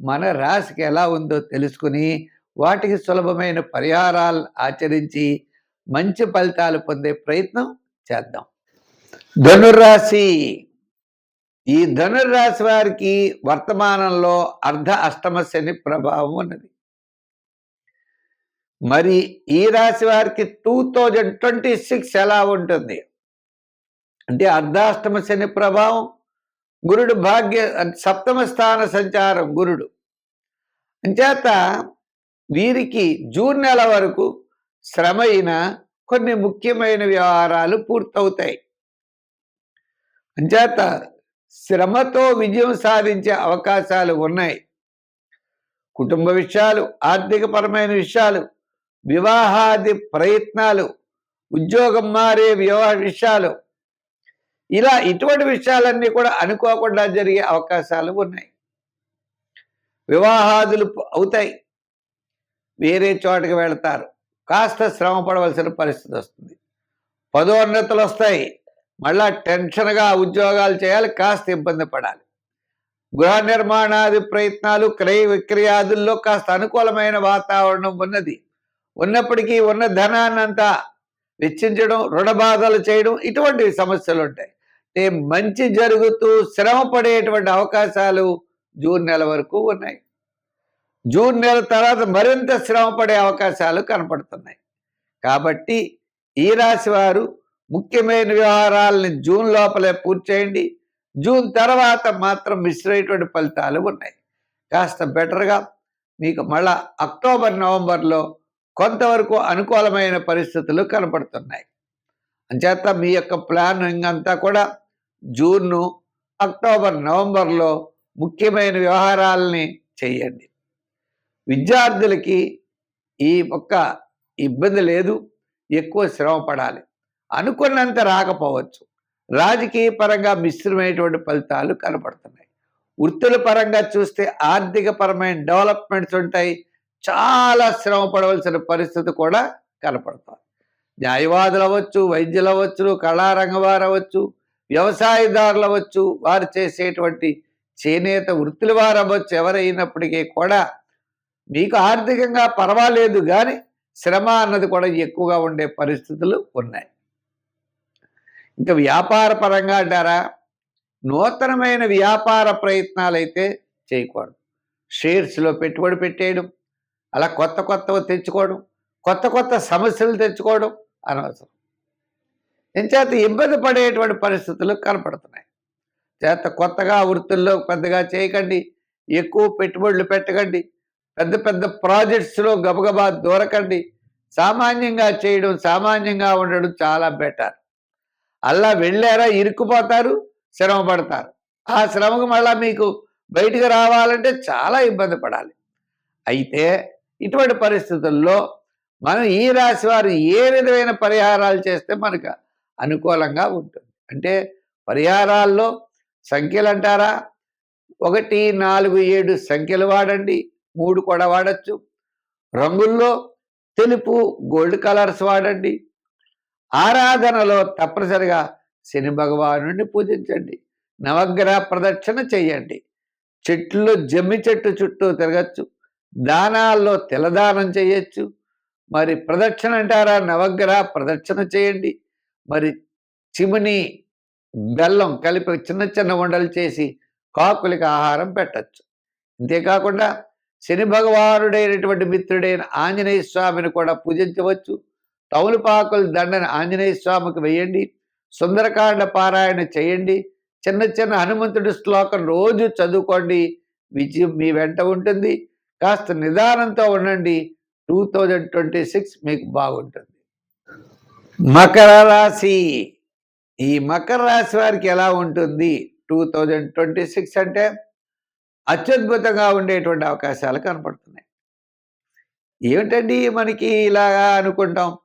మన రాశికి ఎలా ఉందో తెలుసుకుని వాటికి సులభమైన పరిహారాలు ఆచరించి మంచి ఫలితాలు పొందే ప్రయత్నం చేద్దాం. ధనుర్రాశి. ఈ ధనుర్రాశి వారికి వర్తమానంలో అర్ధ అష్టమ శని ప్రభావం ఉన్నది. మరి ఈ రాశి వారికి టూ థౌజండ్ ట్వంటీ సిక్స్ ఎలా ఉంటుంది? అంటే అర్ధాష్టమ శని ప్రభావం గురుడు భాగ్య సప్తమ స్థాన సంచారం గురుడు. అంచేత వీరికి జూన్ నెల వరకు శ్రమైన కొన్ని ముఖ్యమైన వ్యవహారాలు పూర్తవుతాయి. అంచేత శ్రమతో విజయం సాధించే అవకాశాలు ఉన్నాయి. కుటుంబ విషయాలు ఆర్థికపరమైన విషయాలు వివాహాది ప్రయత్నాలు ఉద్యోగం మారే వివాహ విషయాలు ఇలా ఇటువంటి విషయాలన్నీ కూడా అనుకోకుండా జరిగే అవకాశాలు ఉన్నాయి. వివాహాదులు అవుతాయి. వేరే చోటకి వెళతారు. కాస్త శ్రమ పడవలసిన పరిస్థితి వస్తుంది. పదోన్నతులు వస్తాయి. మళ్ళా టెన్షన్గా ఉద్యోగాలు చేయాలి కాస్త ఇబ్బంది పడాలి. గృహ నిర్మాణాది ప్రయత్నాలు క్రయ విక్రయాదుల్లో కాస్త అనుకూలమైన వాతావరణం ఉన్నది. ఉన్నప్పటికీ ఉన్న ధనాన్నంతా వెచ్చించడం రుణబాధలు చేయడం ఇటువంటి సమస్యలు ఉంటాయి. మంచి జరుగుతూ శ్రమ పడేటువంటి అవకాశాలు జూన్ నెల వరకు ఉన్నాయి. జూన్ నెల తర్వాత మరింత శ్రమ పడే అవకాశాలు కనపడుతున్నాయి. కాబట్టి ఈ రాశి వారు ముఖ్యమైన వ్యవహారాలని జూన్ లోపలే పూర్తి చేయండి. జూన్ తర్వాత మాత్రం మిశ్రమైనటువంటి ఫలితాలు ఉన్నాయి. కాస్త బెటర్గా మీకు మళ్ళా అక్టోబర్ నవంబర్లో కొంతవరకు అనుకూలమైన పరిస్థితులు కనపడుతున్నాయి. అంచేత మీ యొక్క ప్లానింగ్ అంతా కూడా జూన్ను అక్టోబర్ నవంబర్లో ముఖ్యమైన వ్యవహారాలని చేయండి. విద్యార్థులకి ఈ ఒక్క ఇబ్బంది లేదు ఎక్కువ శ్రమ పడాలి. అనుకున్నంత రాకపోవచ్చు. రాజకీయ పరంగా మిశ్రమైనటువంటి ఫలితాలు కనపడుతున్నాయి. వృత్తుల పరంగా చూస్తే ఆర్థిక పరమైన డెవలప్మెంట్స్ ఉంటాయి. చాలా శ్రమ పడవలసిన పరిస్థితి కూడా కనపడుతుంది. న్యాయవాదులు అవ్వచ్చు వైద్యులు అవ్వచ్చు కళారంగవారు అవ్వచ్చు వ్యవసాయదారులు అవ్వచ్చు వారు చేసేటువంటి చేనేత వృత్తుల వారు అవ్వచ్చు ఎవరైనప్పటికీ కూడా మీకు ఆర్థికంగా పర్వాలేదు కానీ శ్రమ అన్నది కూడా ఎక్కువగా ఉండే పరిస్థితులు ఉన్నాయి. ఇంకా వ్యాపార పరంగా అంటారా? నూతనమైన వ్యాపార ప్రయత్నాలు అయితే చేయకూడదు. షేర్స్లో పెట్టుబడి పెట్టేయడం అలా కొత్త కొత్తవి తెచ్చుకోవడం కొత్త కొత్త సమస్యలు తెచ్చుకోవడం అనవసరం. ఎంచేత ఇబ్బంది పడేటువంటి పరిస్థితులు కనపడుతున్నాయి. చేత కొత్తగా వృత్తుల్లో పెద్దగా చేయకండి ఎక్కువ పెట్టుబడులు పెట్టకండి పెద్ద పెద్ద ప్రాజెక్ట్స్లో గబగబా దూరకండి సామాన్యంగా చేయడం సామాన్యంగా ఉండడం చాలా బెటర్. అలా వెళ్ళారా ఇరుక్కుపోతారు శ్రమ పడతారు. ఆ శ్రమకు మళ్ళీ మీకు బయటకు రావాలంటే చాలా ఇబ్బంది పడాలి. అయితే ఇటువంటి పరిస్థితుల్లో మనం ఈ రాశి వారు ఏ విధమైన పరిహారాలు చేస్తే మనకు అనుకూలంగా ఉంటుంది. అంటే పరిహారాల్లో సంఖ్యలు అంటారా ఒకటి నాలుగు ఏడు సంఖ్యలు వాడండి. మూడు కూడా వాడచ్చు. రంగుల్లో తెలుపు గోల్డ్ కలర్స్ వాడండి. ఆరాధనలో తప్పనిసరిగా శని భగవాను పూజించండి. నవగ్రహ ప్రదక్షిణ చేయండి. చెట్లు జమ్మి చెట్టు చుట్టూ తిరగచ్చు. దానాల్లో తెల్లదానం చేయొచ్చు. మరి ప్రదక్షిణ అంటారా? నవగ్రహ ప్రదక్షిణ చేయండి. మరి చిమిని బెల్లం కలిపి చిన్న చిన్న వండలు చేసి కాకులకి ఆహారం పెట్టచ్చు. అంతేకాకుండా శని భగవానుడైనటువంటి మిత్రుడైన ఆంజనేయ స్వామిని కూడా పూజించవచ్చు. తౌలుపాకుల దండని ఆంజనేయ స్వామికి వేయండి. సుందరకాండ పారాయణ చేయండి. చిన్న చిన్న హనుమంతుడి శ్లోకం రోజు చదువుకోండి. విజయం మీ వెంట ఉంటుంది. కాస్త నిదానంతో ఉండండి. టూ థౌజండ్ ట్వంటీ సిక్స్ మీకు బాగుంటుంది. మకర రాశి. ఈ మకర రాశి వారికి ఎలా ఉంటుంది? టూ థౌజండ్ ట్వంటీ సిక్స్ అంటే అత్యద్భుతంగా ఉండేటువంటి అవకాశాలు కనపడుతున్నాయి. ఏమిటండి మనకి ఇలాగా అనుకుంటాం?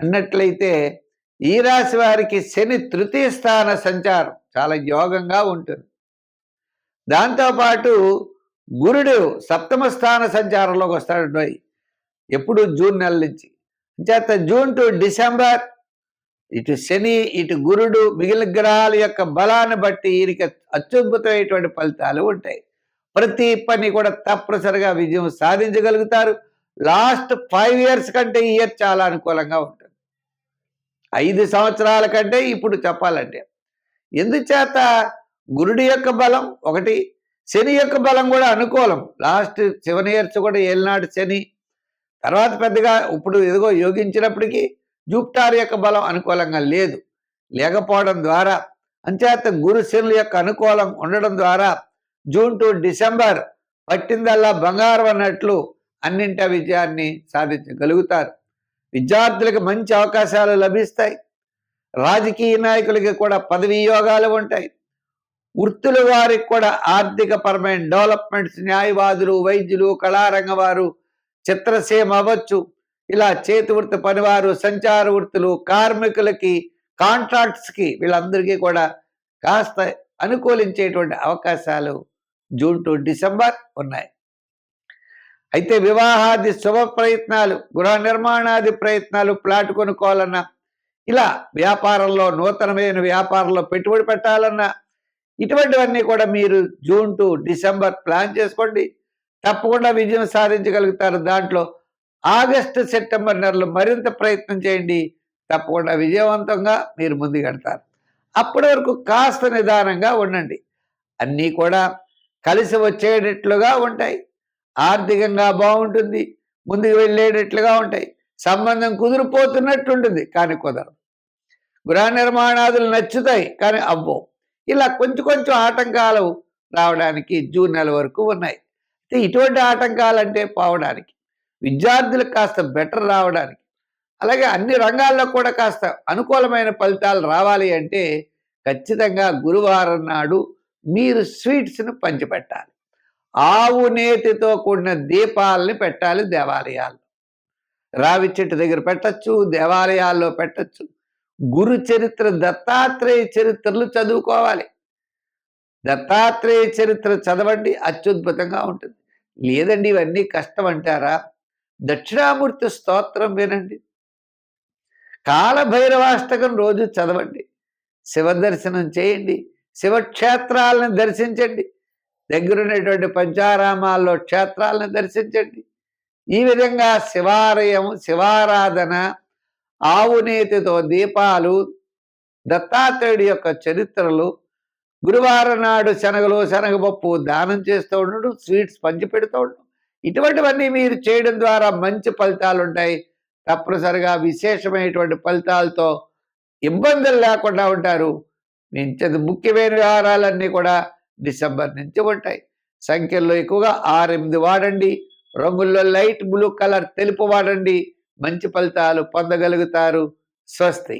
అన్నట్లయితే ఈ రాశి వారికి శని తృతీయ స్థాన సంచారం చాలా యోగంగా ఉంటుంది. దాంతోపాటు గురుడు సప్తమ స్థాన సంచారంలోకి వస్తాడు ఎప్పుడు జూన్ నెల నుంచి. చేత జూన్ టు డిసెంబర్ ఇటు శని ఇటు గురుడు మిగిలిన గ్రహాల యొక్క బలాన్ని బట్టి వీరికి అత్యద్భుతమైనటువంటి ఫలితాలు ఉంటాయి. ప్రతి పని కూడా తప్పనిసరిగా విజయం సాధించగలుగుతారు. లాస్ట్ ఫైవ్ ఇయర్స్ కంటే ఈ ఇయర్ చాలా అనుకూలంగా ఉంటుంది. ఐదు సంవత్సరాల కంటే ఇప్పుడు చెప్పాలంటే. ఎందుచేత గురుడి యొక్క బలం ఒకటి శని యొక్క బలం కూడా అనుకూలం. లాస్ట్ సెవెన్ ఇయర్స్ కూడా ఏలినాడు శని. తర్వాత పెద్దగా ఇప్పుడు ఎదుగో యోగించినప్పటికీ జూప్టార్ యొక్క బలం అనుకూలంగా లేదు. లేకపోవడం ద్వారా అంచేత గురుశనుల యొక్క అనుకూలం ఉండడం ద్వారా జూన్ టు డిసెంబర్ పట్టిందల్లా బంగారం అన్నట్లు అన్నింట విజయాన్ని సాధించగలుగుతారు. విద్యార్థులకు మంచి అవకాశాలు లభిస్తాయి. రాజకీయ నాయకులకి కూడా పదవీ యోగాలు ఉంటాయి. వృత్తుల వారికి కూడా ఆర్థిక పరమైన డెవలప్మెంట్స్ న్యాయవాదులు వైద్యులు కళారంగ వారు చిత్రసీమ అవ్వచ్చు ఇలా చేతి వృత్తి పనివారు సంచార వృత్తులు కార్మికులకి కాంట్రాక్ట్స్కి వీళ్ళందరికీ కూడా కాస్త అనుకూలించేటువంటి అవకాశాలు జూన్ టు డిసెంబర్ ఉన్నాయి. అయితే వివాహాది శుభ ప్రయత్నాలు గృహ నిర్మాణాది ప్రయత్నాలు ప్లాట్ కొనుక్కోవాలన్నా ఇలా వ్యాపారంలో నూతనమైన వ్యాపారంలో పెట్టుబడి పెట్టాలన్నా ఇటువంటివన్నీ కూడా మీరు జూన్ టు డిసెంబర్ ప్లాన్ చేసుకోండి. తప్పకుండా విజయం సాధించగలుగుతారు. దాంట్లో ఆగస్టు సెప్టెంబర్ నెలలో మరింత ప్రయత్నం చేయండి. తప్పకుండా విజయవంతంగా మీరు ముందుకెడతారు అప్పటి వరకు కాస్త నిదానంగా ఉండండి. అన్నీ కూడా కలిసి వచ్చేటట్లుగా ఉంటాయి. ఆర్థికంగా బాగుంటుంది. ముందుకు వెళ్ళేటట్లుగా ఉంటాయి. సంబంధం కుదిరిపోతున్నట్టుంటుంది కానీ కుదరదు. గృహ నిర్మాణాదులు నచ్చుతాయి కానీ అవ్వవు. ఇలా కొంచెం కొంచెం ఆటంకాలు రావడానికి జూన్ నెల వరకు ఉన్నాయి. ఇటువంటి ఆటంకాలంటే పోవడానికి విద్యార్థులకు కాస్త బెటర్ రావడానికి అలాగే అన్ని రంగాల్లో కూడా కాస్త అనుకూలమైన ఫలితాలు రావాలి అంటే ఖచ్చితంగా గురువారం నాడు మీరు స్వీట్స్ను పంచిపెట్టాలి. ఆవు నేతితో కూడిన దీపాలని పెట్టాలి దేవాలయాల్లో. రావి చెట్టు దగ్గర పెట్టచ్చు దేవాలయాల్లో పెట్టచ్చు. గురు చరిత్ర దత్తాత్రేయ చరిత్రలు చదువుకోవాలి. దత్తాత్రేయ చరిత్ర చదవండి అత్యద్భుతంగా ఉంటుంది. లేదండి ఇవన్నీ కష్టం అంటారా దక్షిణామూర్తి స్తోత్రం వినండి. కాలభైరవాష్టకం రోజు చదవండి. శివ దర్శనం చేయండి. శివక్షేత్రాలను దర్శించండి. దగ్గరున్నటువంటి పంచారామాల్లో క్షేత్రాలను దర్శించండి. ఈ విధంగా శివాలయం శివారాధన ఆవునేతితో దీపాలు దత్తాత్రేయుడి యొక్క చరిత్రలు గురువారం నాడు శనగలు శనగపప్పు దానం చేస్తూ ఉండడు స్వీట్స్ పంచి పెడుతూ ఉండడం ఇటువంటివన్నీ మీరు చేయడం ద్వారా మంచి ఫలితాలు ఉంటాయి. తప్పనిసరిగా విశేషమైనటువంటి ఫలితాలతో ఇబ్బందులు లేకుండా ఉంటారు. మించదు ముఖ్యమైన వ్యవహారాలన్నీ కూడా డిసెంబర్ నుంచి ఉంటాయి. సంఖ్యల్లో ఎక్కువగా ఆరెనిమిది వాడండి. రంగుల్లో లైట్ బ్లూ కలర్ తెలుపు వాడండి. మంచి ఫలితాలు పొందగలుగుతారు. స్వస్తి.